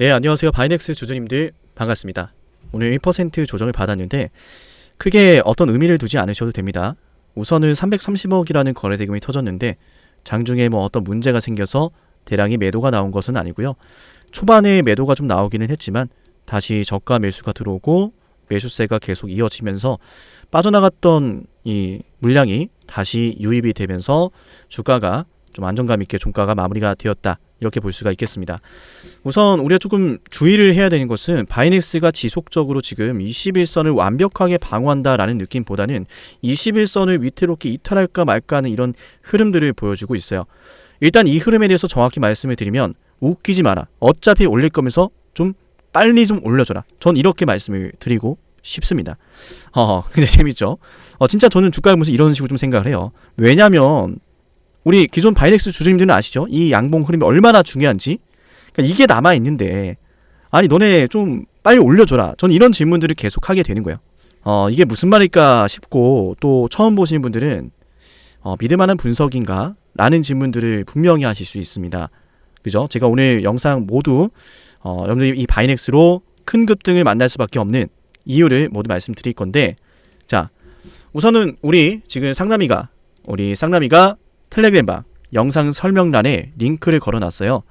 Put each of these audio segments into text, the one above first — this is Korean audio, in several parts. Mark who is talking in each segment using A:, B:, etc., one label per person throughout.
A: 네, 안녕하세요. 바이넥스 주주님들 반갑습니다. 오늘 1% 조정을 받았는데 크게 어떤 의미를 두지 않으셔도 됩니다. 우선은 330억이라는 거래 대금이 터졌는데 장중에 뭐 어떤 문제가 생겨서 대량의 매도가 나온 것은 아니고요. 초반에 매도가 좀 나오기는 했지만 다시 저가 매수가 들어오고 매수세가 계속 이어지면서 빠져나갔던 이 물량이 다시 유입이 되면서 주가가 좀 안정감 있게 종가가 마무리가 되었다. 이렇게 볼 수가 있겠습니다. 우선 우리가 조금 주의를 해야 되는 것은 바이넥스가 지속적으로 지금 21선을 완벽하게 방어한다라는 느낌보다는 21선을 위태롭게 이탈할까 말까 하는 이런 흐름들을 보여주고 있어요. 일단 이 흐름에 대해서 정확히 말씀을 드리면 웃기지 마라. 어차피 올릴 거면서 좀 빨리 좀 올려줘라. 전 이렇게 말씀을 드리고 싶습니다. 어, 근데 재밌죠? 어, 진짜 저는 주가를 보면서 이런 식으로 좀 생각을 해요. 왜냐면 우리 기존 바이넥스 주주님들은 아시죠? 이 양봉 흐름이 얼마나 중요한지. 그러니까 이게 남아 있는데 아니 너네 좀 빨리 올려줘라. 전 이런 질문들을 계속 하게 되는 거예요. 어 이게 무슨 말일까 싶고 또 처음 보시는 분들은 어, 믿을만한 분석인가? 라는 질문들을 분명히 하실 수 있습니다. 그죠? 제가 오늘 영상 모두 어, 여러분들이 이 바이넥스로 큰 급등을 만날 수밖에 없는 이유를 모두 말씀드릴 건데 자 우선은 우리 지금 상남이가 우리 상남이가 텔레그램방 영상 설명란에 링크를 걸어놨어요.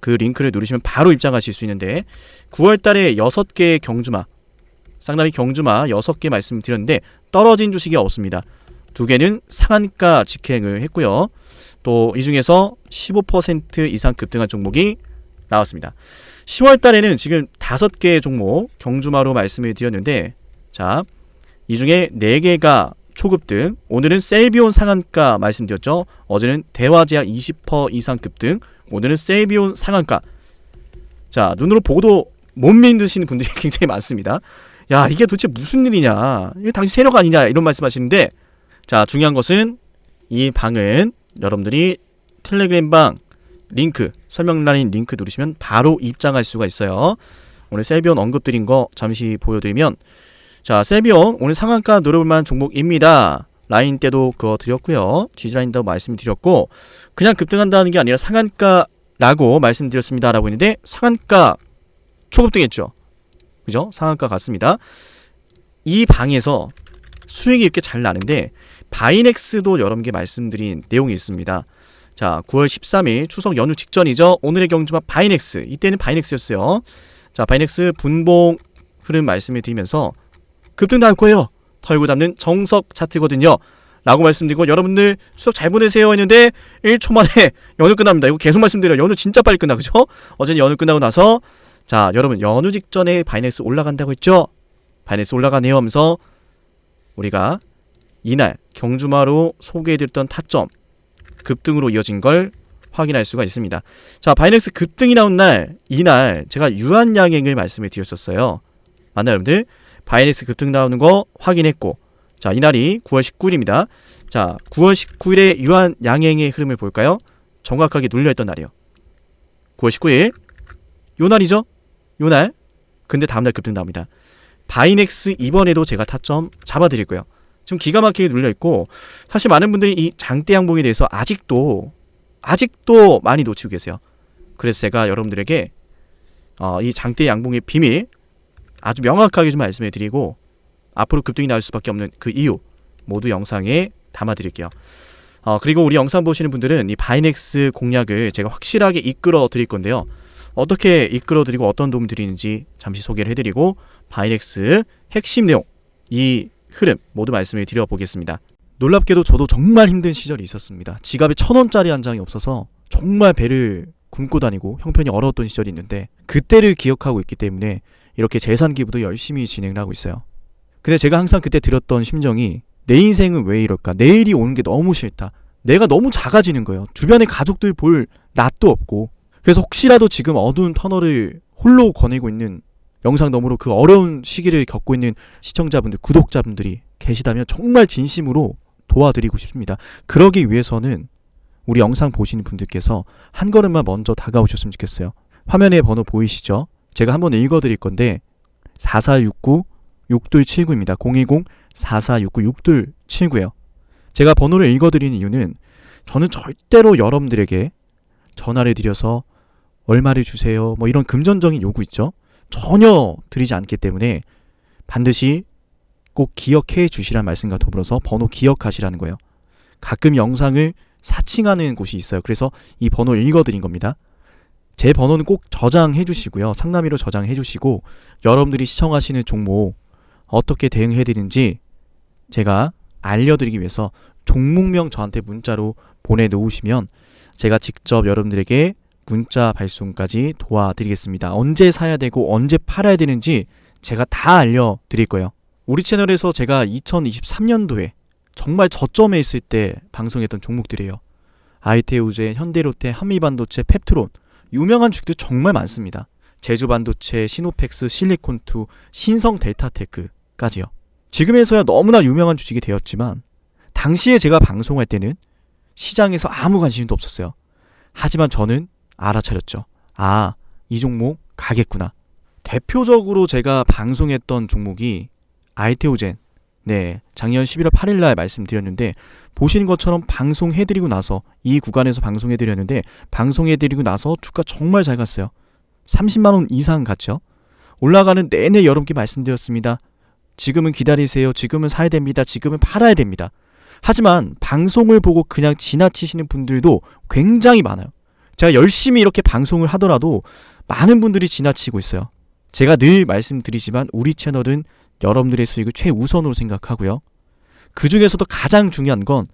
A: 그 링크를 누르시면 바로 입장하실 수 있는데 9월 달에 6개의 경주마 쌍남이 경주마 6개 말씀드렸는데 떨어진 주식이 없습니다. 두 개는 상한가 직행을 했고요. 또 이 중에서 15% 이상 급등한 종목이 나왔습니다. 10월 달에는 지금 5개의 종목 경주마로 말씀을 드렸는데 자, 이 중에 4개가 초급 등, 오늘은 셀비온 상한가 말씀드렸죠. 어제는 대화제약 20% 이상 급 등, 오늘은 셀비온 상한가. 자, 눈으로 보고도 못 믿으시는 분들이 굉장히 많습니다. 야, 이게 도대체 무슨 일이냐? 이게 당신 세력 아니냐? 이런 말씀 하시는데, 자, 중요한 것은 이 방은 여러분들이 텔레그램 방 링크 설명란인 링크 누르시면 바로 입장할 수가 있어요. 오늘 셀비온 언급드린 거 잠시 보여드리면 자, 세비온 오늘 상한가 노려볼 만한 종목입니다. 라인 때도 그거 드렸고요. 지지라인도 말씀드렸고 그냥 급등한다는 게 아니라 상한가라고 말씀드렸습니다라고 했는데 상한가 초급등했죠. 그죠? 상한가 같습니다. 이 방에서 수익이 이렇게 잘 나는데 바이넥스도 여러 개 말씀드린 내용이 있습니다. 자, 9월 13일 추석 연휴 직전이죠. 오늘의 경주마 바이넥스. 이때는 바이넥스였어요. 자, 바이넥스 분봉 흐름 말씀을 드리면서 급등 나올 거예요. 털고 담는 정석 차트거든요. 라고 말씀드리고 여러분들 수석 잘 보내세요 했는데 1초 만에 연휴 끝납니다. 이거 계속 말씀드려요. 연휴 진짜 빨리 끝나 그죠? 어제 연휴 끝나고 나서 자 여러분 연휴 직전에 바이낸스 올라간다고 했죠? 바이낸스 올라가네요 하면서 우리가 이날 경주마로 소개해드렸던 타점 급등으로 이어진 걸 확인할 수가 있습니다. 자 바이낸스 급등이 나온 날 이날 제가 유한양행을 말씀을 드렸었어요. 맞나요 여러분들? 바이넥스 급등 나오는 거 확인했고 자 이날이 9월 19일입니다. 자 9월 19일에 유한 양행의 흐름을 볼까요? 정확하게 눌려있던 날이요. 9월 19일 요 날이죠? 요 날. 근데 다음날 급등 나옵니다. 바이넥스 이번에도 제가 타점 잡아드릴 거예요. 지금 기가 막히게 눌려있고 사실 많은 분들이 이 장대 양봉에 대해서 아직도 아직도 많이 놓치고 계세요. 그래서 제가 여러분들에게 어, 이 장대 양봉의 비밀 아주 명확하게 좀 말씀해 드리고 앞으로 급등이 나올 수밖에 없는 그 이유 모두 영상에 담아 드릴게요. 어, 그리고 우리 영상 보시는 분들은 이 바이넥스 공략을 제가 확실하게 이끌어 드릴 건데요. 어떻게 이끌어 드리고 어떤 도움 드리는지 잠시 소개를 해드리고 바이넥스 핵심 내용 이 흐름 모두 말씀을 드려 보겠습니다. 놀랍게도 저도 정말 힘든 시절이 있었습니다. 지갑에 천 원짜리 한 장이 없어서 정말 배를 굶고 다니고 형편이 어려웠던 시절이 있는데 그때를 기억하고 있기 때문에 이렇게 재산 기부도 열심히 진행을 하고 있어요. 근데 제가 항상 그때 들었던 심정이 내 인생은 왜 이럴까? 내일이 오는 게 너무 싫다. 내가 너무 작아지는 거예요. 주변에 가족들 볼 낯도 없고. 그래서 혹시라도 지금 어두운 터널을 홀로 거니고 있는 영상 너머로 그 어려운 시기를 겪고 있는 시청자분들, 구독자분들이 계시다면 정말 진심으로 도와드리고 싶습니다. 그러기 위해서는 우리 영상 보시는 분들께서 한 걸음만 먼저 다가오셨으면 좋겠어요. 화면에 번호 보이시죠? 제가 한번 읽어드릴 건데 4469 6279입니다. 010-4469 6279예요. 제가 번호를 읽어드리는 이유는 저는 절대로 여러분들에게 전화를 드려서 얼마를 주세요. 뭐 이런 금전적인 요구 있죠. 전혀 드리지 않기 때문에 반드시 꼭 기억해 주시라는 말씀과 더불어서 번호 기억하시라는 거예요. 가끔 영상을 사칭하는 곳이 있어요. 그래서 이 번호 읽어드린 겁니다. 제 번호는 꼭 저장해 주시고요. 상담위로 저장해 주시고 여러분들이 시청하시는 종목 어떻게 대응해야 되는지 제가 알려드리기 위해서 종목명 저한테 문자로 보내놓으시면 제가 직접 여러분들에게 문자 발송까지 도와드리겠습니다. 언제 사야 되고 언제 팔아야 되는지 제가 다 알려드릴 거예요. 우리 채널에서 제가 2023년도에 정말 저점에 있을 때 방송했던 종목들이에요. 아이테 우제, 현대로테, 한미반도체, 펩트론 유명한 주식들 정말 많습니다. 제주 반도체, 시노펙스, 실리콘투, 신성 델타테크까지요. 지금에서야 너무나 유명한 주식이 되었지만 당시에 제가 방송할 때는 시장에서 아무 관심도 없었어요. 하지만 저는 알아차렸죠. 아, 이 종목 가겠구나. 대표적으로 제가 방송했던 종목이 아이테오젠. 네, 작년 11월 8일 날 말씀드렸는데 보시는 것처럼 방송해 드리고 나서 이 구간에서 방송해 드렸는데 방송해 드리고 나서 주가 정말 잘 갔어요. 30만 원 이상 갔죠. 올라가는 내내 여러분께 말씀드렸습니다. 지금은 기다리세요. 지금은 사야 됩니다. 지금은 팔아야 됩니다. 하지만 방송을 보고 그냥 지나치시는 분들도 굉장히 많아요. 제가 열심히 이렇게 방송을 하더라도 많은 분들이 지나치고 있어요. 제가 늘 말씀드리지만 우리 채널은 여러분들의 수익을 최우선으로 생각하고요. 그 중에서도 가장 중요한 건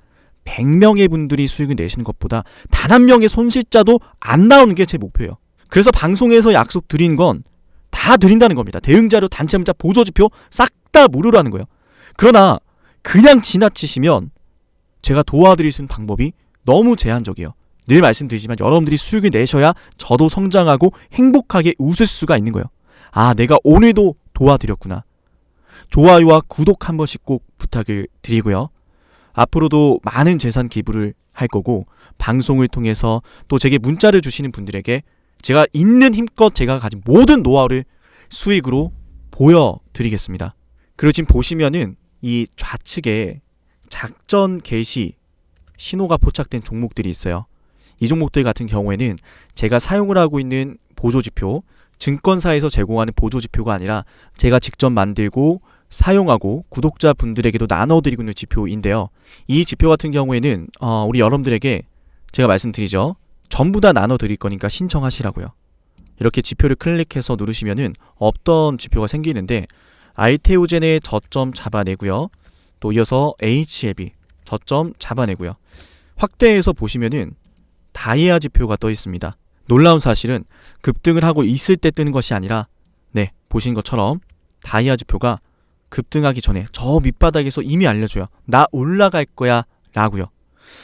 A: 100명의 분들이 수익을 내시는 것보다 단 한 명의 손실자도 안 나오는 게 제 목표예요. 그래서 방송에서 약속 드린 건 다 드린다는 겁니다. 대응자료, 단체 문자, 보조지표 싹 다 무료라는 거예요. 그러나 그냥 지나치시면 제가 도와드릴 수 있는 방법이 너무 제한적이에요. 늘 말씀드리지만 여러분들이 수익을 내셔야 저도 성장하고 행복하게 웃을 수가 있는 거예요. 아, 내가 오늘도 도와드렸구나. 좋아요와 구독 한 번씩 꼭 부탁을 드리고요. 앞으로도 많은 재산 기부를 할 거고 방송을 통해서 또 제게 문자를 주시는 분들에게 제가 있는 힘껏 제가 가진 모든 노하우를 수익으로 보여드리겠습니다. 그리고 지금 보시면은 이 좌측에 작전 개시 신호가 포착된 종목들이 있어요. 이 종목들 같은 경우에는 제가 사용을 하고 있는 보조지표, 증권사에서 제공하는 보조지표가 아니라 제가 직접 만들고 사용하고 구독자분들에게도 나눠드리고 있는 지표인데요. 이 지표 같은 경우에는 어, 우리 여러분들에게 제가 말씀드리죠. 전부 다 나눠드릴 거니까 신청하시라고요. 이렇게 지표를 클릭해서 누르시면은 없던 지표가 생기는데 아이테오젠의 저점 잡아내고요. 또 이어서 HLB 저점 잡아내고요. 확대해서 보시면은 다이아 지표가 떠 있습니다. 놀라운 사실은 급등을 하고 있을 때 뜨는 것이 아니라 네 보신 것처럼 다이아 지표가 급등하기 전에 저 밑바닥에서 이미 알려줘요. 나 올라갈 거야 라고요.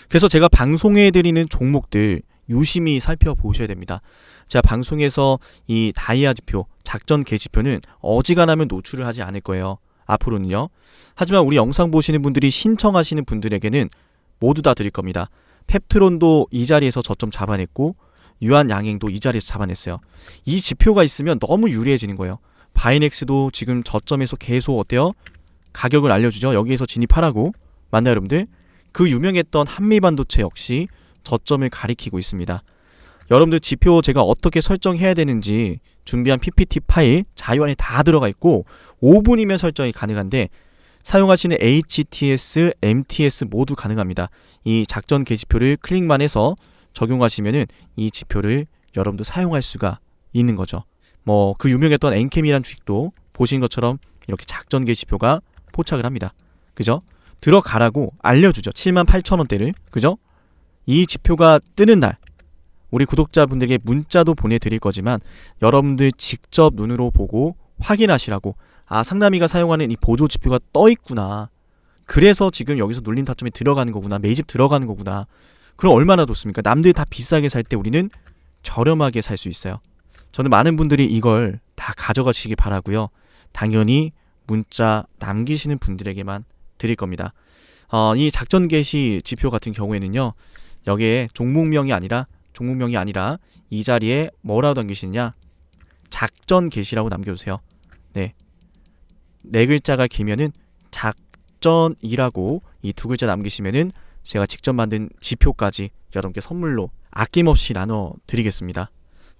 A: 그래서 제가 방송해 드리는 종목들 유심히 살펴보셔야 됩니다. 제가 방송에서 이 다이아 지표, 작전 개지표는 어지간하면 노출을 하지 않을 거예요. 앞으로는요. 하지만 우리 영상 보시는 분들이 신청하시는 분들에게는 모두 다 드릴 겁니다. 펩트론도 이 자리에서 저점 잡아냈고 유한 양행도 이 자리에서 잡아냈어요. 이 지표가 있으면 너무 유리해지는 거예요. 바이넥스도 지금 저점에서 계속 어때요? 가격을 알려주죠. 여기에서 진입하라고. 맞나요, 여러분들? 그 유명했던 한미 반도체 역시 저점을 가리키고 있습니다. 여러분들 지표 제가 어떻게 설정해야 되는지 준비한 PPT 파일 자료안에 다 들어가 있고 5분이면 설정이 가능한데 사용하시는 HTS, MTS 모두 가능합니다. 이 작전 계지표를 클릭만 해서 적용하시면은 이 지표를 여러분도 사용할 수가 있는 거죠. 뭐 그 유명했던 엔캠이란 주식도 보신 것처럼 이렇게 작전 계지표가 포착을 합니다. 그죠? 들어가라고 알려주죠. 7만 8천 원대를 그죠? 이 지표가 뜨는 날 우리 구독자분들에게 문자도 보내드릴 거지만 여러분들 직접 눈으로 보고 확인하시라고 아 상담이가 사용하는 이 보조 지표가 떠 있구나. 그래서 지금 여기서 눌림 타점에 들어가는 거구나. 매집 들어가는 거구나. 그럼 얼마나 좋습니까? 남들 다 비싸게 살 때 우리는 저렴하게 살 수 있어요. 저는 많은 분들이 이걸 다 가져가시기 바라고요. 당연히 문자 남기시는 분들에게만 드릴 겁니다. 어, 이 작전 개시 지표 같은 경우에는요. 여기에 종목명이 아니라 종목명이 아니라 이 자리에 뭐라고 남기시느냐? 작전 개시라고 남겨주세요. 네. 네 글자가 길면은 작전이라고 이 두 글자 남기시면은 제가 직접 만든 지표까지 여러분께 선물로 아낌없이 나눠 드리겠습니다.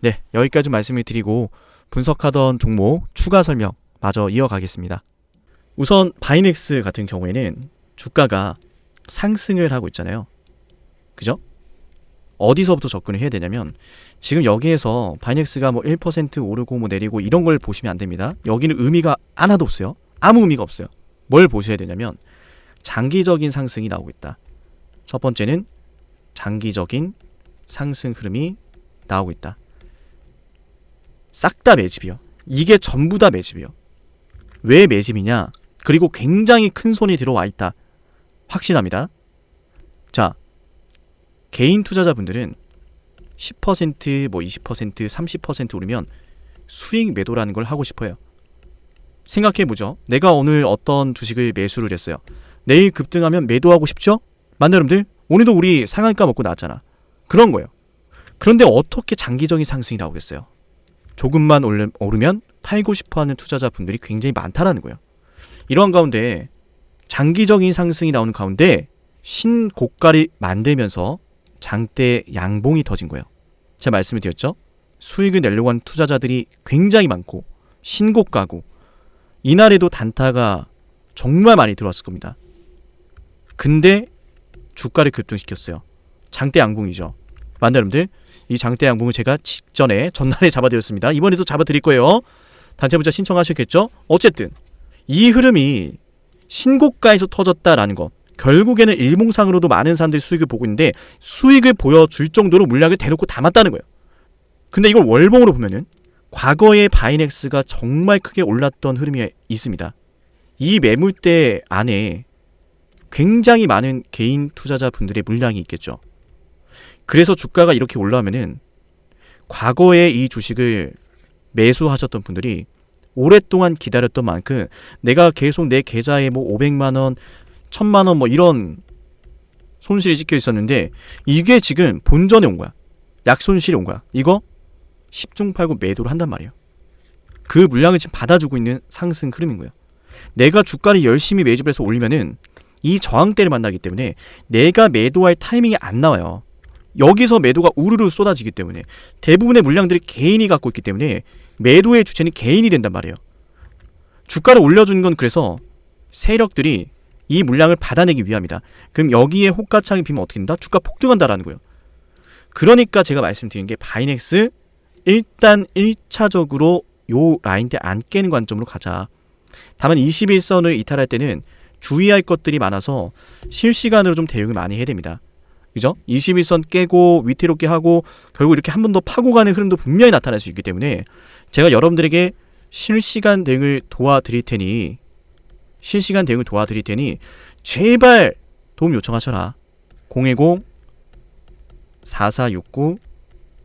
A: 네, 여기까지 말씀을 드리고 분석하던 종목 추가 설명 마저 이어가겠습니다. 우선 바이넥스 같은 경우에는 주가가 상승을 하고 있잖아요. 그죠? 어디서부터 접근을 해야 되냐면 지금 여기에서 바이넥스가 뭐 1% 오르고 뭐 내리고 이런 걸 보시면 안 됩니다. 여기는 의미가 하나도 없어요. 아무 의미가 없어요. 뭘 보셔야 되냐면 장기적인 상승이 나오고 있다. 첫 번째는 장기적인 상승 흐름이 나오고 있다. 싹 다 매집이요. 이게 전부 다 매집이요. 왜 매집이냐? 그리고 굉장히 큰 손이 들어와 있다. 확신합니다. 자, 개인 투자자분들은 10%, 뭐 20%, 30% 오르면 수익 매도라는 걸 하고 싶어요. 생각해 보죠. 내가 오늘 어떤 주식을 매수를 했어요. 내일 급등하면 매도하고 싶죠? 만나 여러분들, 오늘도 우리 상한가 먹고 나왔잖아. 그런 거예요. 그런데 어떻게 장기적인 상승이 나오겠어요? 조금만 오르, 오르면 팔고 싶어 하는 투자자분들이 굉장히 많다라는 거예요. 이러한 가운데 장기적인 상승이 나오는 가운데 신고가를 만들면서 장대 양봉이 터진 거예요. 제가 말씀을 드렸죠? 수익을 내려고 하는 투자자들이 굉장히 많고 신고가고 이날에도 단타가 정말 많이 들어왔을 겁니다. 근데 주가를 급등시켰어요. 장대 양봉이죠. 만나 여러분들 이 장대 양봉을 제가 직전에 전날에 잡아드렸습니다. 이번에도 잡아드릴 거예요. 단체 문자 신청하셨겠죠? 어쨌든 이 흐름이 신고가에서 터졌다라는 것. 결국에는 일봉상으로도 많은 사람들이 수익을 보고 있는데 수익을 보여줄 정도로 물량을 대놓고 담았다는 거예요. 근데 이걸 월봉으로 보면은 과거에 바이넥스가 정말 크게 올랐던 흐름이 있습니다. 이 매물대 안에 굉장히 많은 개인 투자자 분들의 물량이 있겠죠. 그래서 주가가 이렇게 올라오면은 과거에 이 주식을 매수하셨던 분들이 오랫동안 기다렸던 만큼 내가 계속 내 계좌에 뭐 500만 원, 1000만 원 뭐 이런 손실이 찍혀 있었는데 이게 지금 본전에 온 거야. 약손실이 온 거야. 이거 10중 팔고 매도를 한단 말이에요. 그 물량을 지금 받아주고 있는 상승 흐름인 거예요. 내가 주가를 열심히 매집해서 올리면은 이 저항대를 만나기 때문에 내가 매도할 타이밍이 안 나와요. 여기서 매도가 우르르 쏟아지기 때문에 대부분의 물량들이 개인이 갖고 있기 때문에 매도의 주체는 개인이 된단 말이에요. 주가를 올려주는 건 그래서 세력들이 이 물량을 받아내기 위함이다. 그럼 여기에 호가창이 비면 어떻게 된다? 주가 폭등한다라는 거예요. 그러니까 제가 말씀드린 게 바이넥스 일단 1차적으로 요 라인대 안 깨는 관점으로 가자. 다만 21선을 이탈할 때는 주의할 것들이 많아서 실시간으로 좀 대응을 많이 해야 됩니다. 그죠? 21선 깨고 위태롭게 하고 결국 이렇게 한 번 더 파고 가는 흐름도 분명히 나타날 수 있기 때문에 제가 여러분들에게 실시간 대응을 도와드릴 테니 실시간 대응을 도와드릴 테니 제발 도움 요청하셔라. 010 4469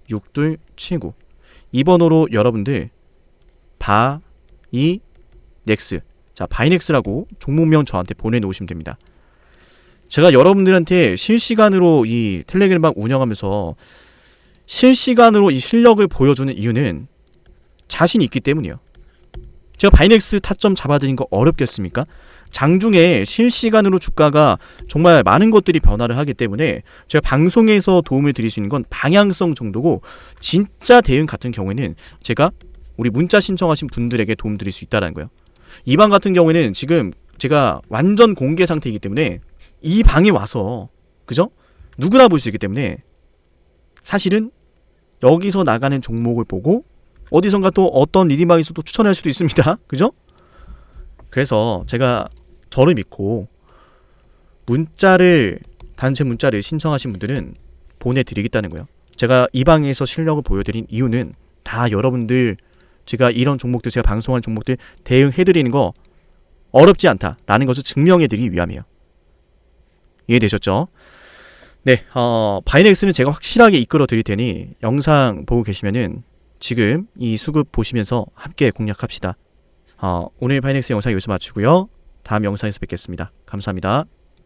A: 6279 이 번호로 여러분들 바이 넥스 자 바이넥스라고 종목명 저한테 보내놓으시면 됩니다. 제가 여러분들한테 실시간으로 이 텔레그램방 운영하면서 실시간으로 이 실력을 보여주는 이유는 자신이 있기 때문이에요. 제가 바이넥스 타점 잡아드린 거 어렵겠습니까? 장중에 실시간으로 주가가 정말 많은 것들이 변화를 하기 때문에 제가 방송에서 도움을 드릴 수 있는 건 방향성 정도고 진짜 대응 같은 경우에는 제가 우리 문자 신청하신 분들에게 도움 드릴 수 있다는 거예요. 이방 같은 경우에는 지금 제가 완전 공개 상태이기 때문에 이 방에 와서 그죠? 누구나 볼 수 있기 때문에 사실은 여기서 나가는 종목을 보고 어디선가 또 어떤 리딩방에서도 추천할 수도 있습니다. 그죠? 그래서 제가 저를 믿고 문자를 단체 문자를 신청하신 분들은 보내드리겠다는 거예요. 제가 이 방에서 실력을 보여드린 이유는 다 여러분들 제가 이런 종목들 제가 방송하는 종목들 대응해드리는 거 어렵지 않다라는 것을 증명해드리기 위함이에요. 이해되셨죠? 네, 어, 바이넥스는 제가 확실하게 이끌어 드릴 테니 영상 보고 계시면은 지금 이 수급 보시면서 함께 공략합시다. 어, 오늘 바이넥스 영상 여기서 마치고요. 다음 영상에서 뵙겠습니다. 감사합니다.